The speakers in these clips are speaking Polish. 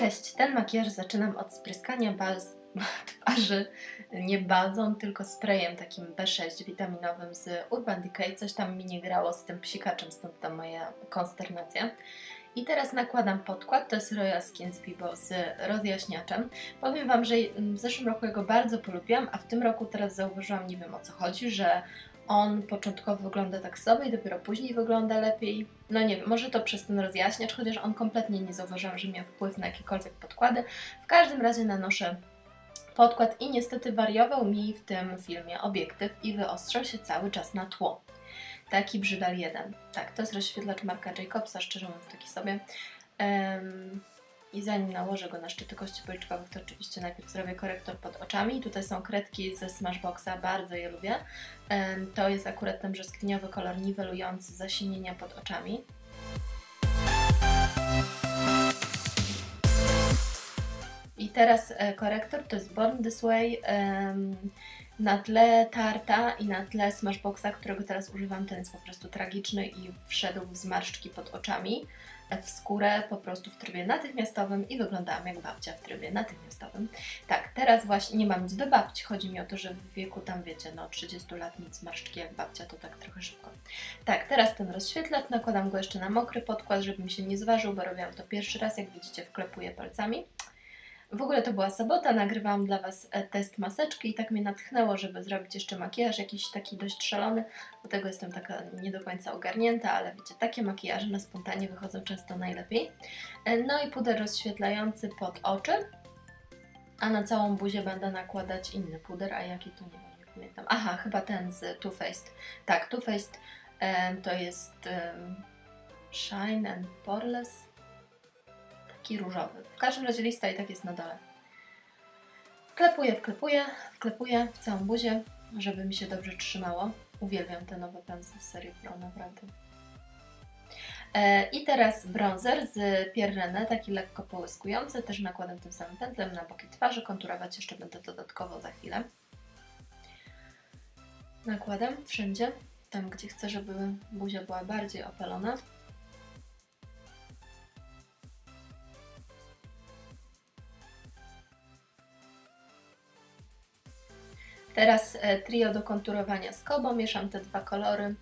Cześć, ten makijaż zaczynam od spryskania baz twarzy nie bazą, tylko sprayem takim B6 witaminowym z Urban Decay. Coś tam mi nie grało z tym psikaczem, stąd ta moja konsternacja. I teraz nakładam podkład, to jest Royal Skin Vivo z rozjaśniaczem. Powiem Wam, że w zeszłym roku jego bardzo polubiłam, a w tym roku teraz zauważyłam, nie wiem o co chodzi, że on początkowo wygląda tak sobie i dopiero później wygląda lepiej. No nie wiem, może to przez ten rozjaśniacz, chociaż on kompletnie nie zauważyłam, że miał wpływ na jakiekolwiek podkłady. W każdym razie nanoszę podkład i niestety wariował mi w tym filmie obiektyw i wyostrzał się cały czas na tło. Taki Brzydal 1. Tak, to jest rozświetlacz marka Jacobsa, szczerze mówiąc taki sobie. Um, i zanim nałożę go na szczyty kości policzkowych, to oczywiście najpierw zrobię korektor pod oczami. Tutaj są kredki ze Smashboxa, bardzo je lubię. To jest akurat ten brzoskwiniowy kolor niwelujący zasinienia pod oczami. I teraz e, korektor to jest Born This Way na tle tarta i na tle Smashboxa, którego teraz używam, ten jest po prostu tragiczny i wszedł w zmarszczki pod oczami w skórę po prostu w trybie natychmiastowym i wyglądałam jak babcia w trybie natychmiastowym. Tak, teraz właśnie nie mam nic do babci, chodzi mi o to, że w wieku tam wiecie, no 30 lat nic marszczki jak babcia, to tak trochę szybko. Tak, teraz ten rozświetlacz, nakładam go jeszcze na mokry podkład, żeby mi się nie zważył, bo robiłam to pierwszy raz, jak widzicie wklepuję palcami. W ogóle to była sobota, nagrywałam dla Was e, test maseczki i tak mnie natchnęło, żeby zrobić jeszcze makijaż jakiś taki dość szalony, do tego jestem taka nie do końca ogarnięta, ale wiecie, takie makijaże na spontanie wychodzą często najlepiej. E, no i puder rozświetlający pod oczy, a na całą buzię będę nakładać inny puder, a jaki to nie wiem, nie pamiętam. Aha, chyba ten z Too Faced. Tak, Too Faced e, to jest Shine and Poreless taki różowy. W każdym razie lista i tak jest na dole. Wklepuję, wklepuję, wklepuję w całą buzię, żeby mi się dobrze trzymało. Uwielbiam te nowe pędzle z serii Pro, naprawdę. E, I teraz bronzer z Pierrenne, taki lekko połyskujący, też nakładam tym samym pędzlem na boki twarzy, konturować jeszcze będę dodatkowo za chwilę. Nakładam wszędzie, tam gdzie chcę, żeby buzia była bardziej opalona. Teraz e, trio do konturowania z Kobo, mieszam te dwa kolory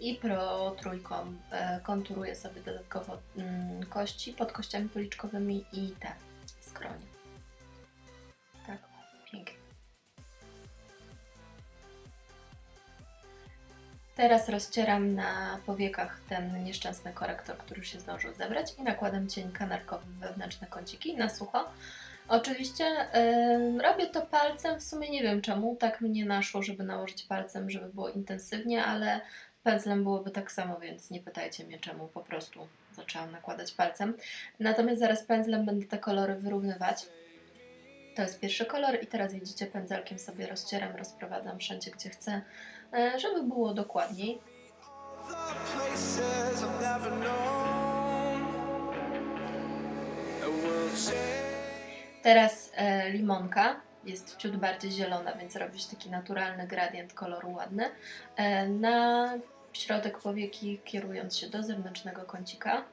i Pro trójką e, konturuję sobie dodatkowo mm, kości pod kościami policzkowymi i te skronie. Tak, pięknie. Teraz rozcieram na powiekach ten nieszczęsny korektor, który się zdążył zebrać i nakładam cień kanarkowy wewnętrzne kąciki na sucho. Oczywiście yy, robię to palcem, w sumie nie wiem czemu, tak mnie naszło, żeby nałożyć palcem, żeby było intensywnie, ale pędzlem byłoby tak samo, więc nie pytajcie mnie czemu, po prostu zaczęłam nakładać palcem. Natomiast zaraz pędzlem będę te kolory wyrównywać. To jest pierwszy kolor i teraz widzicie pędzelkiem sobie rozcieram, rozprowadzam wszędzie gdzie chcę, yy, żeby było dokładniej. Teraz e, limonka jest ciut bardziej zielona, więc robisz taki naturalny gradient koloru ładny. E, na środek powieki kierując się do zewnętrznego kącika.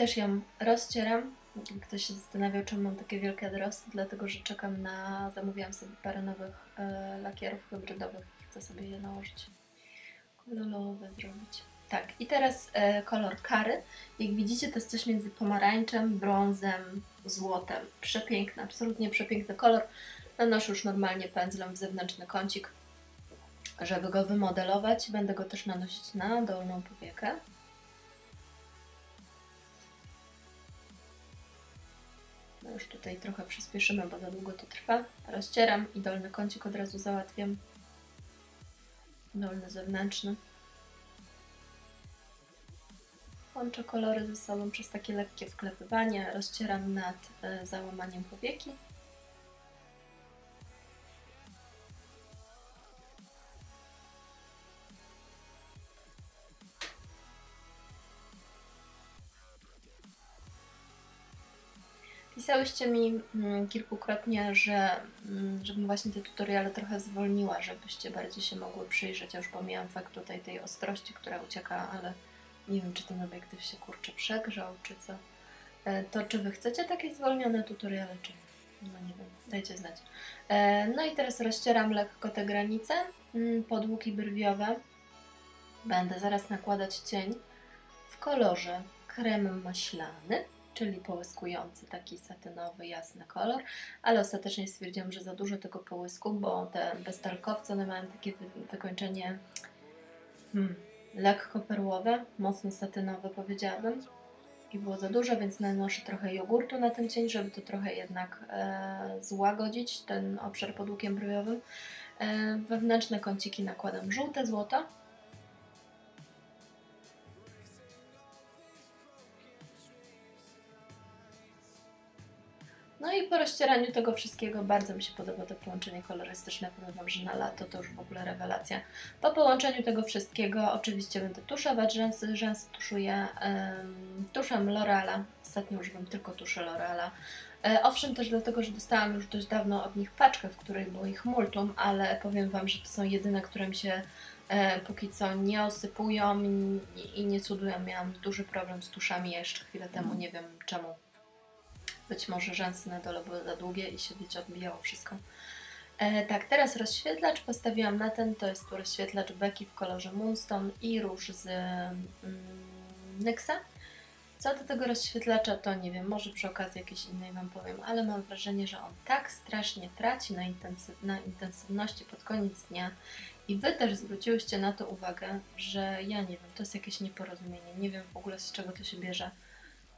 Też ją rozcieram. Ktoś się zastanawiał, czemu mam takie wielkie odrosty, dlatego że czekam na... zamówiłam sobie parę nowych e, lakierów hybrydowych i chcę sobie je nałożyć. Kolorowe zrobić. Tak, i teraz e, kolor kary. Jak widzicie, to jest coś między pomarańczem, brązem, złotem. Przepiękny, absolutnie przepiękny kolor. Nanoszę już normalnie pędzlem w zewnętrzny kącik, żeby go wymodelować. Będę go też nanosić na dolną powiekę. Już tutaj trochę przyspieszymy, bo za długo to trwa. Rozcieram i dolny kącik od razu załatwiam. Dolny zewnętrzny. Łączę kolory ze sobą przez takie lekkie wklepywanie. Rozcieram nad y, załamaniem powieki. Pisałyście mi mm, kilkukrotnie, że mm, żebym właśnie te tutoriale trochę zwolniła, żebyście bardziej się mogły przyjrzeć. Ja już pomijam fakt tutaj tej ostrości, która ucieka, ale nie wiem, czy ten obiektyw się kurczę przegrzał, czy co. E, to czy Wy chcecie takie zwolnione tutoriale, czy no nie wiem, dajcie znać. E, no i teraz rozcieram lekko te granice mm, pod łuki brwiowe. Będę zaraz nakładać cień w kolorze krem maślany, czyli połyskujący, taki satynowy, jasny kolor, ale ostatecznie stwierdziłam, że za dużo tego połysku, bo te beztalkowce one mają takie wykończenie hmm, lekko perłowe, mocno satynowe powiedziałabym. I było za dużo, więc nanoszę trochę jogurtu na ten cień, żeby to trochę jednak e, złagodzić, ten obszar pod łukiem brwiowym. E, wewnętrzne kąciki nakładam żółte, złoto No i po rozcieraniu tego wszystkiego bardzo mi się podoba to połączenie kolorystyczne. Powiem Wam, że na lato to już w ogóle rewelacja. Po połączeniu tego wszystkiego oczywiście będę tuszować rzęsy. Rzęsy tuszuję um, tuszem L'Oreala. Ostatnio używam tylko tuszy L'Oreala. E, owszem, też dlatego, że dostałam już dość dawno od nich paczkę, w której było ich multum, ale powiem Wam, że to są jedyne, które mi się e, póki co nie osypują i, i nie cudują. Miałam duży problem z tuszami jeszcze chwilę temu, nie wiem czemu być może rzęsy na dole były za długie i się, wiecie, odbijało wszystko. E, tak, teraz rozświetlacz postawiłam na ten, to jest tu rozświetlacz Becky w kolorze Moonstone i róż z mm, NYXa. Co do tego rozświetlacza, to nie wiem, może przy okazji jakiejś innej Wam powiem, ale mam wrażenie, że on tak strasznie traci na, intensyw na intensywności pod koniec dnia i Wy też zwróciłyście na to uwagę, że ja nie wiem, to jest jakieś nieporozumienie, nie wiem w ogóle z czego to się bierze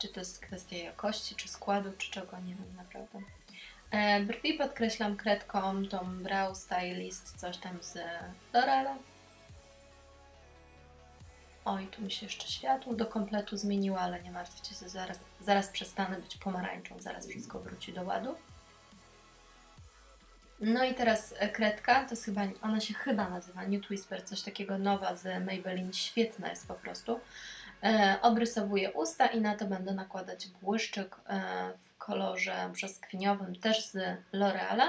czy to jest kwestia jakości, czy składu, czy czego, nie wiem naprawdę. E, brwi podkreślam kredką, tą Brow Stylist, coś tam z L'Oreal. Oj, tu mi się jeszcze światło do kompletu zmieniło, ale nie martwcie się, zaraz, zaraz przestanę być pomarańczą, zaraz wszystko wróci do ładu. No i teraz e, kredka, to jest chyba, ona się chyba nazywa Nude Whisper, coś takiego nowa z Maybelline, świetna jest po prostu. E, obrysowuję usta i na to będę nakładać błyszczyk e, w kolorze brzoskwiniowym, też z L'Oreala.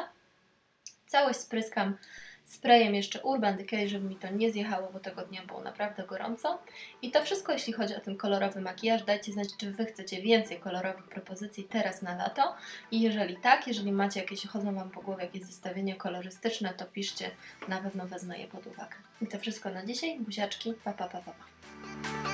Całość spryskam sprayem jeszcze Urban Decay, żeby mi to nie zjechało, bo tego dnia było naprawdę gorąco. I to wszystko, jeśli chodzi o ten kolorowy makijaż. Dajcie znać, czy Wy chcecie więcej kolorowych propozycji teraz na lato. I jeżeli tak, jeżeli macie jakieś, chodzą Wam po głowie jakieś zestawienie kolorystyczne, to piszcie, na pewno wezmę je pod uwagę. I to wszystko na dzisiaj. Buziaczki, pa pa pa pa. pa.